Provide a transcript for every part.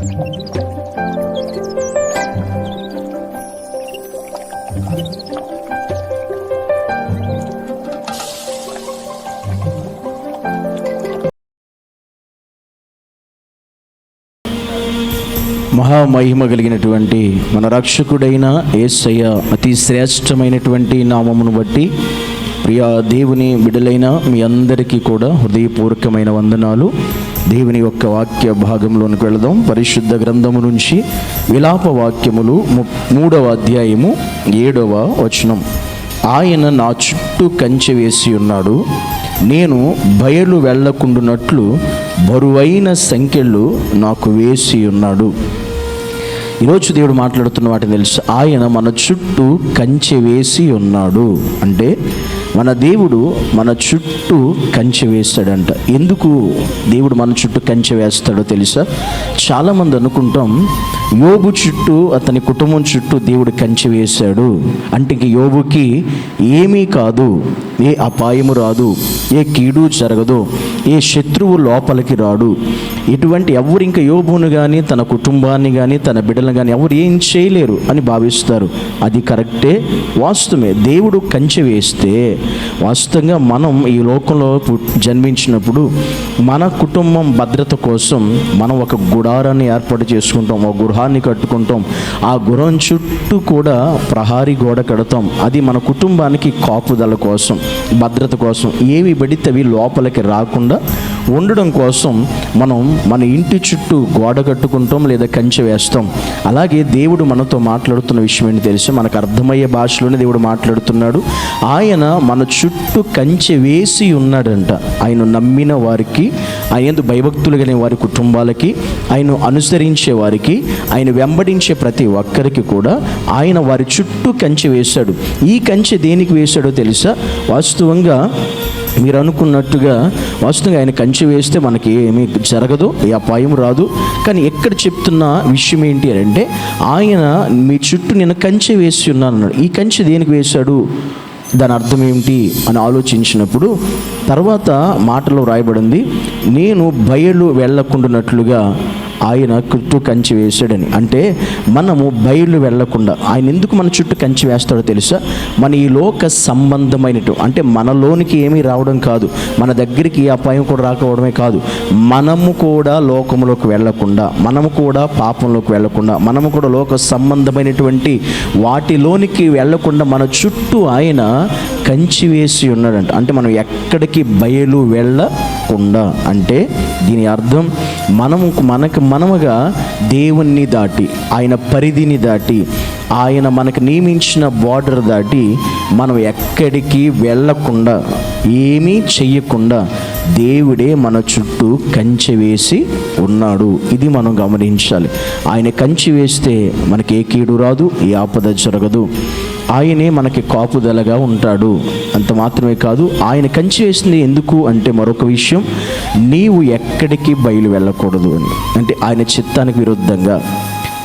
మహామహిమ కలిగినటువంటి మన రక్షకుడైన ఏసయ్య అతి శ్రేష్టమైనటువంటి నామమును బట్టి ప్రియా దేవుని బిడలైన మీ అందరికీ కూడా హృదయపూర్వకమైన వందనాలు. దేవుని యొక్క వాక్య భాగంలోనికి వెళదాం. పరిశుద్ధ గ్రంథము నుంచి విలాప వాక్యములు ము- మూడవ అధ్యాయము ఏడవ వచనం. ఆయన నా చుట్టూ కంచె వేసి ఉన్నాడు. నేను బయలు వెళ్ళకుండునట్లు బరువైన సంఖ్యలు నాకు వేసి ఉన్నాడు. ఈరోజు దేవుడు మాట్లాడుతున్న వాటిని తెలుసు. ఆయన మన చుట్టూ కంచె వేసి ఉన్నాడు. అంటే మన దేవుడు మన చుట్టూ కంచె వేస్తాడంట. ఎందుకు దేవుడు మన చుట్టూ కంచె వేస్తాడో తెలుసా? చాలామంది అనుకుంటాం యోగు చుట్టూ అతని కుటుంబం చుట్టూ దేవుడు కంచె వేశాడు. అంటే యోగుకి ఏమీ కాదు ఏ అపాయము రాదు ఏ కీడు జరగదు ఏ శత్రువు లోపలికి రాడు ఇటువంటి ఎవరు ఇంకా యోబును కానీ తన కుటుంబాన్ని కానీ తన బిడ్డలను కానీ ఎవరు ఏం చేయలేరు అని భావిస్తారు. అది కరెక్టే. వాస్తవమే. దేవుడు కంచె వేస్తే వాస్తవంగా మనం ఈ లోకంలో జన్మించినప్పుడు మన కుటుంబం భద్రత కోసం మనం ఒక గుడారాన్ని ఏర్పాటు చేసుకుంటాం ఒక గృహాన్ని కట్టుకుంటాం. ఆ గృహం చుట్టూ కూడా ప్రహారీ గోడ కడతాం. అది మన కుటుంబానికి కాపుదల కోసం భద్రత కోసం. ఏవి పడితే అవి లోపలికి రాకుండా ఉండడం కోసం మనం మన ఇంటి చుట్టూ గోడ కట్టుకుంటాం లేదా కంచె వేస్తాం. అలాగే దేవుడు మనతో మాట్లాడుతున్న విషయం ఏంటి తెలుసు? మనకు అర్థమయ్యే భాషలోనే దేవుడు మాట్లాడుతున్నాడు. ఆయన మన చుట్టూ కంచె వేసి ఉన్నాడంట. ఆయన నమ్మిన వారికి ఆయన భయభక్తులు కలిగిన వారి కుటుంబాలకి ఆయన అనుసరించే వారికి ఆయన వెంబడించే ప్రతి ఒక్కరికి కూడా ఆయన వారి చుట్టూ కంచె వేశాడు. ఈ కంచె దేనికి వేశాడో తెలుసా? వాస్తవంగా మీరు అనుకున్నట్టుగా వాస్తవంగా ఆయన కంచె వేస్తే మనకి ఏమీ జరగదు ఏ అపాయం రాదు. కానీ ఎక్కడ చెప్తున్న విషయం ఏంటి అని అంటే ఆయన మీ చుట్టూ నేను కంచె వేసి ఉన్నాను అన్నాడు. ఈ కంచె దేనికి వేశాడు? దాని అర్థం ఏమిటి అని ఆలోచించినప్పుడు తర్వాత మాటలో రాయబడింది నేను బయలు వెళ్ళకుండానట్లుగా ఆయన చుట్టూ కంచి వేశాడని. అంటే మనము బయలు వెళ్ళకుండా ఆయన ఎందుకు మన చుట్టూ కంచి వేస్తాడో తెలుసా? మన ఈ లోక సంబంధమైనటు అంటే మనలోనికి ఏమీ రావడం కాదు మన దగ్గరికి అపాయం కూడా రాకపోవడమే కాదు మనము కూడా లోకంలోకి వెళ్ళకుండా మనము కూడా పాపంలోకి వెళ్ళకుండా మనము కూడా లోక సంబంధమైనటువంటి వాటిలోనికి వెళ్ళకుండా మన చుట్టూ ఆయన కంచి వేసి ఉన్నాడంట. అంటే మనం ఎక్కడికి బయలు వెళ్ళకుండా. అంటే దీని అర్థం మనము మనకు మనముగా దేవుణ్ణి దాటి ఆయన పరిధిని దాటి ఆయన మనకు నియమించిన బార్డర్ దాటి మనం ఎక్కడికి వెళ్ళకుండా ఏమీ చెయ్యకుండా దేవుడే మన చుట్టూ కంచె వేసి ఉన్నాడు. ఇది మనం గమనించాలి. ఆయన కంచి వేస్తే మనకి ఏ కీడు రాదు ఏ ఆపద జరగదు. ఆయనే మనకి కాపుదలగా ఉంటాడు. అంత మాత్రమే కాదు ఆయన కంచి వేసింది ఎందుకు అంటే మరొక విషయం నీవు ఎక్కడికి బయలు వెళ్ళకూడదు అని. అంటే ఆయన చిత్తానికి విరుద్ధంగా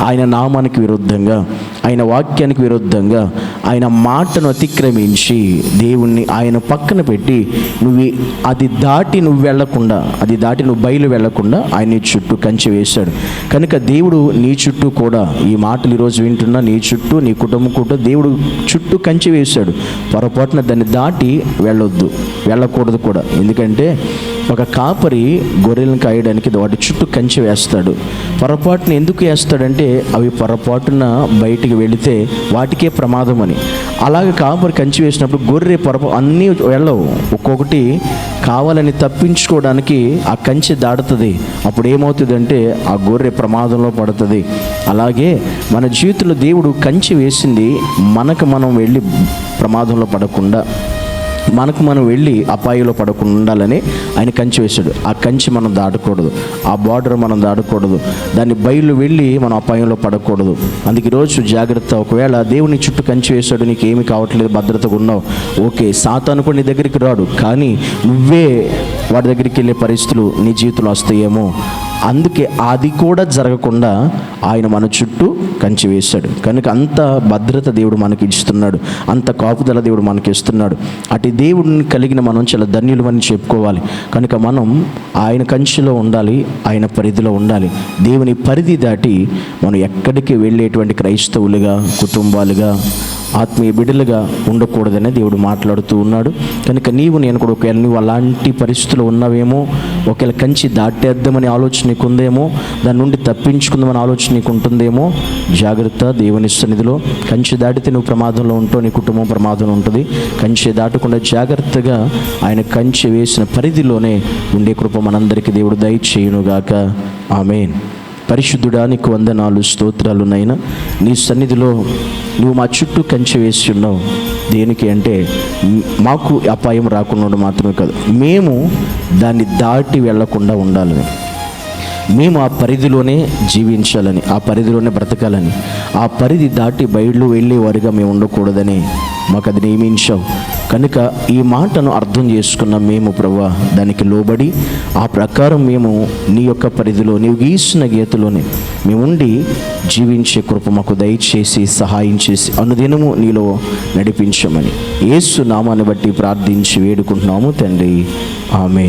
ఆయన నామానికి విరుద్ధంగా ఆయన వాక్యానికి విరుద్ధంగా ఆయన మాటను అతిక్రమించి దేవుణ్ణి ఆయన పక్కన పెట్టి నువ్వు అది దాటి నువ్వు వెళ్ళకుండా అది దాటి నువ్వు బయలు వెళ్ళకుండా ఆయన నీ చుట్టూ కంచె వేశాడు. కనుక దేవుడు నీ చుట్టూ కూడా ఈ మాటలు ఈరోజు వింటున్నా నీ చుట్టూ నీ కుటుంబం కూడా దేవుడు చుట్టూ కంచె వేశాడు. పొరపాటున దాన్ని దాటి వెళ్ళొద్దు వెళ్ళకూడదు కూడా. ఎందుకంటే ఒక కాపరి గొర్రెలను కాయడానికి వాటి చుట్టూ కంచె వేస్తాడు. పొరపాటున ఎందుకు వేస్తాడంటే అవి పొరపాటున బయటికి వెళితే వాటికే ప్రమాదం అని అలాగే కాపరి కంచి వేసినప్పుడు గొర్రె పొరపా అన్నీ వెళ్ళవు. ఒక్కొక్కటి కావాలని తప్పించుకోవడానికి ఆ కంచె దాడుతుంది అప్పుడు ఏమవుతుందంటే ఆ గొర్రె ప్రమాదంలో పడుతుంది. అలాగే మన జీవితంలో దేవుడు కంచి వేసింది మనకు మనం వెళ్ళి ప్రమాదంలో పడకుండా. మనకు మనం వెళ్ళి అపాయంలో పడకుండా ఉండాలని ఆయన కంచి వేశాడు. ఆ కంచి మనం దాటకూడదు. ఆ బార్డర్ మనం దాటకూడదు. దాన్ని బయలు వెళ్ళి మనం అపాయంలో పడకూడదు. అందుకే ఈరోజు జాగ్రత్త. ఒకవేళ దేవుని చుట్టూ కంచి వేశాడు నీకు ఏమి కావట్లేదు భద్రతగా ఉన్నావు. ఓకే సాతాను కూడా నీ దగ్గరికి రాడు. కానీ నువ్వే వాడి దగ్గరికి వెళ్ళే పరిస్థితులు నీ జీవితంలో వస్తాయేమో. అందుకే అది కూడా జరగకుండా ఆయన మన చుట్టూ కంచి వేశాడు. కనుక అంత భద్రత దేవుడు మనకి ఇస్తున్నాడు. అంత కాపుదల దేవుడు మనకి ఇస్తున్నాడు. అటు దేవుడిని కలిగిన మనం చాలా ధన్యులు అని చెప్పుకోవాలి. కనుక మనం ఆయన కంచిలో ఉండాలి ఆయన పరిధిలో ఉండాలి. దేవుని పరిధి దాటి మనం ఎక్కడికి వెళ్ళేటువంటి క్రైస్తవులుగా కుటుంబాలుగా ఆత్మీయ బిడ్డలుగా ఉండకూడదనే దేవుడు మాట్లాడుతూ ఉన్నాడు. కనుక నీవు నేను కూడా ఒకవేళ నువ్వు అలాంటి పరిస్థితులు ఉన్నావేమో ఒకవేళ కంచి దాటేద్దామని ఆలోచన నీకు ఉందేమో దాని నుండి తప్పించుకుందామని ఆలోచన నీకు ఉంటుందేమో జాగ్రత్త దేవుని సన్నిధిలో. కంచి దాటితే నువ్వు ప్రమాదంలో ఉంటావు నీ కుటుంబం ప్రమాదంలో ఉంటుంది. కంచి దాటకుండా జాగ్రత్తగా ఆయన కంచి వేసిన పరిధిలోనే ఉండే కృప మనందరికీ దేవుడు దయచేయునుగాక. ఆమెన్. పరిశుద్ధుడా నీకు వందనాలు స్తోత్రాలు నైనా నీ సన్నిధిలో నువ్వు మా చుట్టూ కంచె వేసి ఉన్నావు. దేనికి అంటే మాకు అపాయం రాకుండా మాత్రమే కాదు. మేము దాన్ని దాటి వెళ్ళకుండా ఉండాలని. మేము ఆ పరిధిలోనే జీవించాలని ఆ పరిధిలోనే బ్రతకాలని ఆ పరిధి దాటి బయళ్ళు వెళ్ళే వారిగా మేము ఉండకూడదని మాకు అది నియమించాం కనుక ఈ మాటను అర్థం చేసుకున్న మేము ప్రభా దానికి లోబడి ఆ ప్రకారం మేము నీ యొక్క పరిధిలో నీవు గీసిన గీతలోనే మేము ఉండి జీవించే కృప మాకు దయచేసి సహాయం చేసి అనుదినము నీలో నడిపించమని ఏసు నామాన్ని బట్టి ప్రార్థించి వేడుకుంటున్నాము తండ్రి. ఆమె